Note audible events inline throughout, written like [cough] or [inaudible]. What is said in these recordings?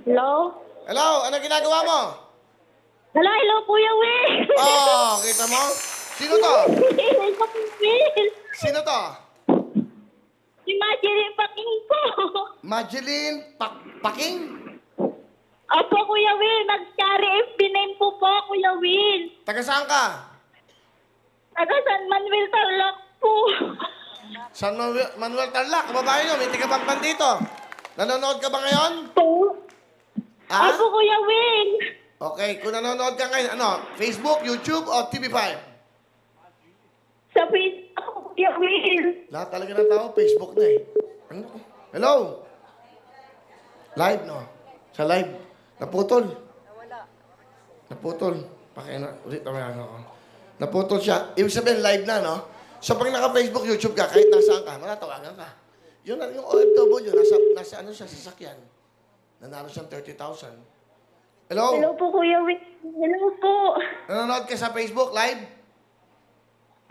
Hello? Hello, ano ginagawa mo? Hello, hello, Kuya Will! Oh, kita mo? Sino to? Hello, Kuya Will! Sino to? Si Marjorie Paking po. Madeline Pak Paking? Opo, Kuya Will. Nag-carry FB name po po, Kuya Will. Taga saan ka? Taga San Manuel Tarlac po. San Manuel, Manuel Tarlac, babae nyo, may tigabangban dito. Nanonood ka ba ngayon? Po? Ha? Opo, Kuya Will. Okay, kung nanonood ka ngayon, ano, Facebook, YouTube, o TV5? Sa Facebook, [laughs] Kuya Will. Lahat talaga ng tao, Facebook na eh. Ano? Hello? Live, no? Sa live. Naputol. Naputol. Pakina, ulit naman ako. Naputol siya. Ibig sabihin, live na, no? So, pag naka-Facebook, YouTube ka, kahit nasaan ka, manatawagan ka. Yun na yung OFW, nasa, nasa ano siya, sasakyan. Nanalo siyang 30,000. Hello? Hello po, Kuya Will. Hello po. Nanonood ka sa Facebook, live?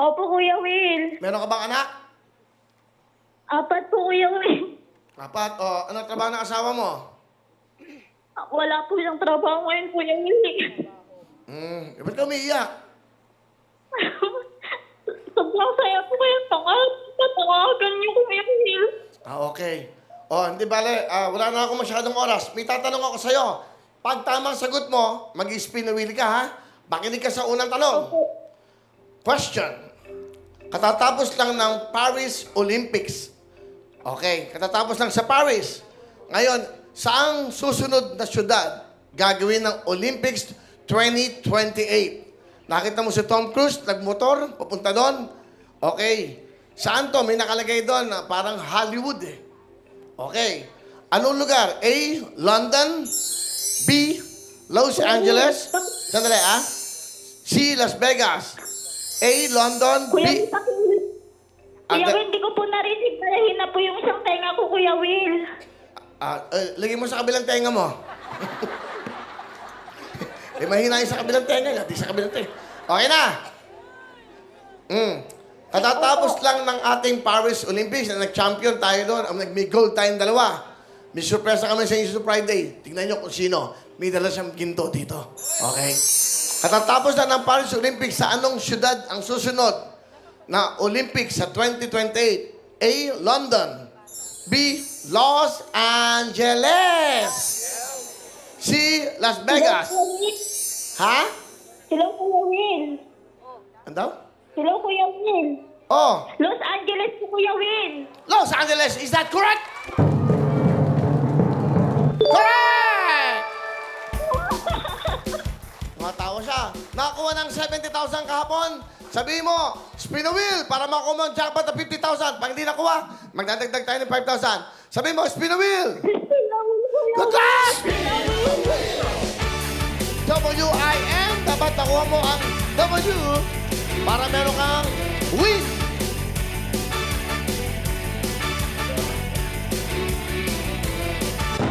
Opo, Kuya Will. Meron ka bang anak? Apat po, Kuya Will. Apat. O, ano trabaho ng asawa mo? Wala po siyang trabaho ngayon, Kuya Will. Hmm, eh, ba't ka umiiyak? [laughs] Sobrang saya po kayo. Tangad. Patawagan niyo, Kuya Will. Ah, okay. O, hindi bale, ah, wala na ako masyadong oras. May tatanong ako sa'yo. Pag tamang sagot mo, mag-spin the wheel ka, ha? Makinig ka sa unang tanong. Question. Katatapos lang ng Paris Olympics. Okay, katatapos lang sa Paris. Ngayon, saang susunod na syudad gagawin ng Olympics 2028? Nakita mo si Tom Cruise, nagmotor, papunta doon. Okay. Saan to? May nakalagay doon na parang Hollywood eh. Okay. Anong lugar? A. London. B. Los Angeles. Sandali ah. C. Las Vegas. A. London. Kuya B. Kuya Ate- Will, hindi ko po narinig. Dalahin na po yung isang tenga ko, Kuya Will. Ah, eh, lagay mo sa kabilang tenga mo. [laughs] eh, mahina yung sa kabilang tenga. Di sa kabilang tenga. Okay na. Mm. Katatapos lang ng ating Paris Olympics na nag-champion tayo doon. Ang nag-may gold tayong dalawa. May surpresa kami sa Insto Friday. Tingnan nyo kung sino. May dala siyang ginto dito. Okay? Katatapos lang ng Paris Olympics, sa anong syudad ang susunod na Olympics sa 2028? A. London. B. Los Angeles. C. Las Vegas. Ha? Hello, Kuya Will. Ano daw? Hello, Kuya Will. Oh, Los Angeles po, Kuya Will. Los Angeles. Is that correct? Correct! [laughs] Tumatawa siya. Nakakuha ng 70,000 kahapon. Sabihin mo, spin the wheel para makuha mo ang jackpot na 50,000. Pag hindi nakuha, magdadagdag tayo ng 5,000. Sabihin mo, spin the wheel. [laughs] Hello, Kuya Good luck! W-I-N. Dapat nakuha mo ang W para meron kang win.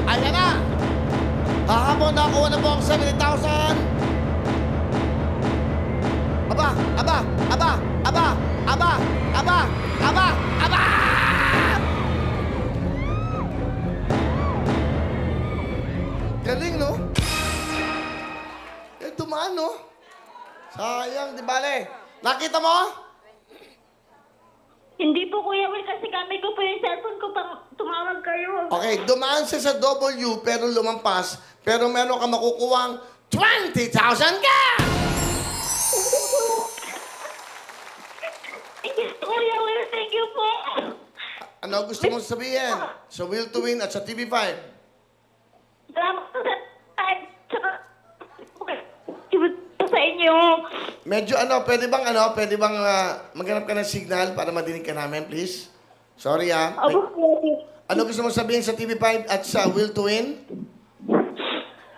Ayan na. Kahapon nakuha na mo ang 70,000. Aba, aba, aba, aba, aba, aba, aba, aba! Galing, no? Dumaan, no? Sayang, di bale. Nakita mo? Hindi po, Kuya Will, kasi gamit ko po yung cellphone ko pang tumawag kayo. Okay, dumaan siya sa W pero lumampas. Pero meron ka makukuwang 20,000 ka! Kuya Will. Thank you po. Ano gusto mong sabihin? Sa Will to Win at sa TV5? Salamat po sa time. Tsaka, okay. sa inyo. Medyo ano, pwede bang ano, pwede bang ah, maghanap ka ng signal para madinig ka namin, please? Sorry ah. Opo, Kuya Will. Ano gusto mong sabihin sa TV5 at sa Will to Win?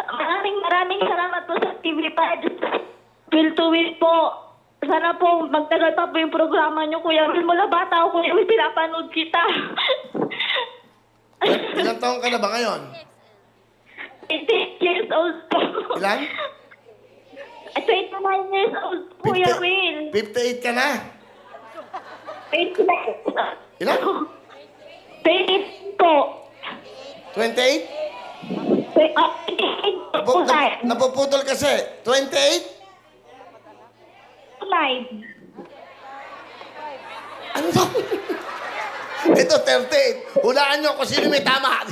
Maraming maraming salamat po sa TV5. Will to Will po. Sana po magtagal pa po yung programa niyo, Kuya Will. Mula bata ako, Kuya Will, pinapanood kita. Ilang taong ka na ba ngayon? 18 years old po. Ilan? 29 years old, Kuya Will. 58 ka na? 29. Ilan? 28 po. 28? Wait, ah, 28 Napu, po, nap- sir. napuputol kasi. 28? Live. Ano to? [laughs] Ito, 38. Hulaan nyo kung sino may tama. [laughs]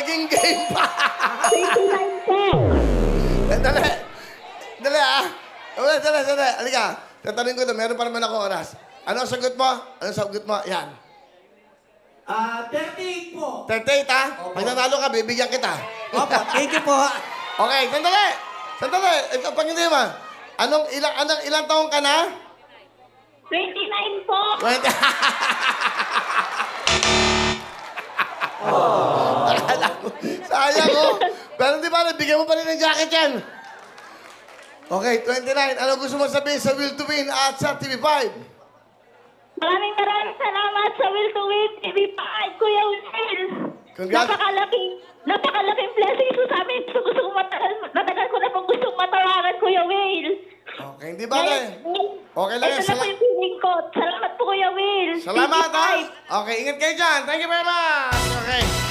naging, game pa. 29 po. Eh, dali. Dali ah. Dali, dali, dali. Halika. Tatanungin ko ito. Meron pa naman ako oras. Ano ang sagot mo? Ano ang sagot mo? Yan. Ah, 38 po. 38 ha? Pag nanalo ka, bibigyan kita. Opo, thank you po. [laughs] Okay, sandali. Sandali. Ito, pag hindi mo. Anong ilang, anong ilang taong ka na? 29 po. Wait. [laughs] Sayang ko. Pero di ba, bigyan mo pa rin ng jacket yan. Okay, 29. Ano gusto mo sabihin sa Will to Win at sa TV5? Maraming maraming salamat sa Will to Win TV5, Kuya Will. Congrats. Napakalaking, napakalaking blessing ko sa amin. Gusto, gusto ko matagal, matagal ko na pong gustong matawaran, Kuya Will. Okay, hindi ba na Okay lang yan. Ito na po yung feeling ko. Salamat po, Kuya Will. Salamat ha. TV5. Okay, ingat kayo dyan. Thank you very much. Okay.